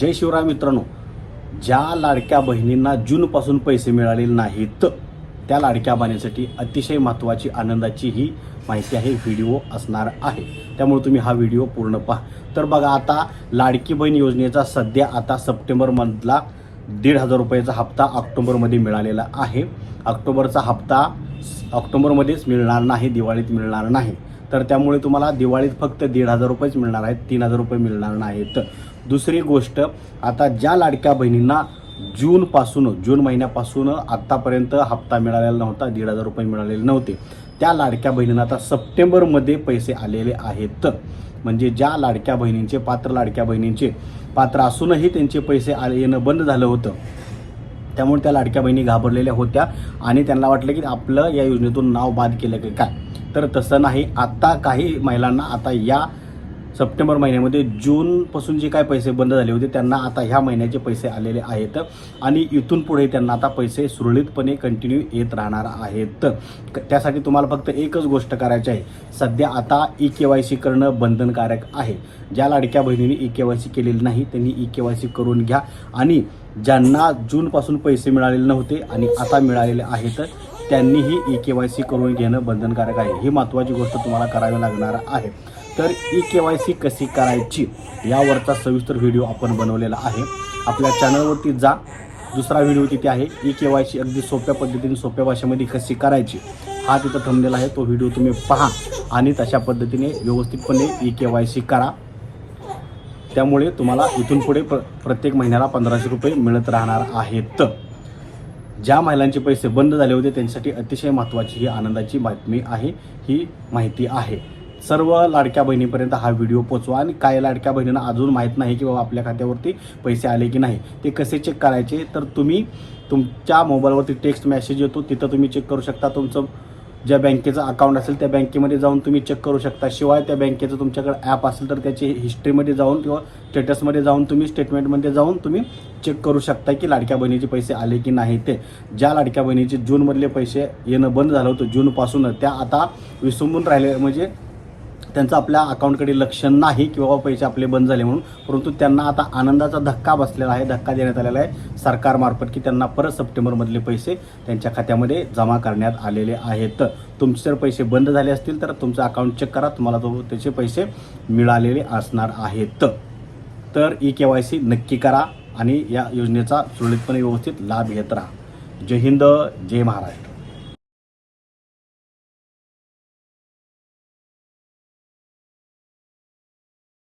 जय शिवराय मित्रांनो ज्या लाडक्या बहिणींना जूनपासून पैसे मिळालेले नाहीत त्या लाडक्या बहिणीसाठी अतिशय महत्त्वाची आनंदाची ही माहिती आहे व्हिडिओ असणार आहे. त्यामुळे तुम्ही हा व्हिडिओ पूर्ण पहा. तर बघा आता लाडकी बहीण योजनेचा सध्या आता सप्टेंबरमधला दीड हजार रुपयाचा हप्ता ऑक्टोबरमध्ये मिळालेला आहे. ऑक्टोबरचा हप्ता ऑक्टोबरमध्येच मिळणार नाही दिवाळीत मिळणार नाही. तर त्यामुळे तुम्हाला दिवाळीत फक्त दीड हजार रुपयेच मिळणार आहेत तीन हजार रुपये मिळणार नाहीत. दुसरी गोष्ट आता ज्या लाडक्या बहिणींना जूनपासून जून महिन्यापासून आत्तापर्यंत हप्ता मिळालेला नव्हता दीड हजार रुपये मिळालेले नव्हते त्या लाडक्या बहिणींना आता सप्टेंबरमध्ये पैसे आलेले आहेत. म्हणजे ज्या लाडक्या बहिणींचे पात्र लाडक्या बहिणींचे पात्र असूनही त्यांचे पैसे आले येणं बंद झालं होतं. त्यामुळे त्या लाडक्या बहिणी घाबरलेल्या होत्या आणि त्यांना वाटलं की आपलं या योजनेतून नाव बाद केलं की काय? तर तसं नाही. आत्ता काही महिलांना आता या सप्टेंबर महिन्यामध्ये जूनपासून जे काय पैसे बंद झाले होते त्यांना आता ह्या महिन्याचे पैसे आलेले आहेत. आणि इथून पुढे त्यांना आता पैसे सुरळीतपणे कंटिन्यू येत राहणार आहेत. क- त्यासाठी तुम्हाला फक्त एकच गोष्ट करायची आहे. सध्या आता ई के वाय सी करणं बंधनकारक आहे. ज्या लाडक्या बहिणींनी ई के वाय सी केलेली नाही त्यांनी ई के वाय सी करून घ्या. आणि ज्यांना जूनपासून पैसे मिळालेले नव्हते आणि आता मिळालेले आहेत त्यांनीही ई के वाय सी करून घेणं बंधनकारक आहे. ही महत्त्वाची गोष्ट तुम्हाला करावी लागणार आहे. तर ई के वाय सी कशी करायची यावरचा सविस्तर व्हिडिओ आपण बनवलेला आहे. आपल्या चॅनलवरती जा. दुसरा व्हिडिओ तिथे आहे. ई के वाय सी अगदी सोप्या पद्धतीने सोप्या भाषेमध्ये कशी करायची हा तिथं थांबलेला आहे. तो व्हिडिओ तुम्ही पहा आणि तशा पद्धतीने व्यवस्थितपणे ई के वाय सी करा. त्यामुळे तुम्हाला इथून पुढे प्र प्रत्येक महिन्याला पंधराशे रुपये मिळत राहणार आहेत. ज्या महिलांचे पैसे बंद झाले होते त्यांच्यासाठी अतिशय महत्त्वाची ही आनंदाची बातमी आहे ही माहिती आहे. सर्व लाडक्या बहिणीपर्यंत हा व्हिडिओ पोचवा आणि काय लाडक्या बहिणींना अजून माहीत नाही की बाबा आपल्या खात्यावरती पैसे आले की नाही ते कसे चेक करायचे? तर तुम्ही तुमच्या मोबाईलवरती टेक्स्ट मेसेज येतो तिथं तुम्ही चेक करू शकता. तुमचं ज्या बँकेचं अकाउंट असेल त्या बँकेमध्ये जाऊन तुम्ही चेक करू शकता. शिवाय त्या बँकेचं तुमच्याकडे ॲप असेल तर त्याची हिस्ट्रीमध्ये जाऊन किंवा स्टेटसमध्ये जाऊन तुम्ही स्टेटमेंटमध्ये जाऊन तुम्ही चेक करू शकता की लाडक्या बहिणीचे पैसे आले की नाही ते. ज्या लाडक्या बहिणीचे जूनमधले पैसे येणं बंद झालं होतं जूनपासून त्या आता विसंबून राहिले म्हणजे त्यांचं आपल्या अकाउंटकडे लक्ष नाही किंवा पैसे आपले बंद झाले म्हणून परंतु त्यांना आता आनंदाचा धक्का बसलेला आहे धक्का देण्यात आलेला आहे. सरकारमार्फत की त्यांना परत सप्टेंबरमधले पैसे त्यांच्या खात्यामध्ये जमा करण्यात आलेले आहेत. तुमचे जर पैसे बंद झाले असतील तर तुमचं अकाउंट चेक करा. तुम्हाला तो त्याचे पैसे मिळालेले असणार आहेत. तर ई के वाय सी नक्की करा आणि या योजनेचा सुरळीतपणे व्यवस्थित लाभ घेत राहा. जय हिंद जय महाराष्ट्र.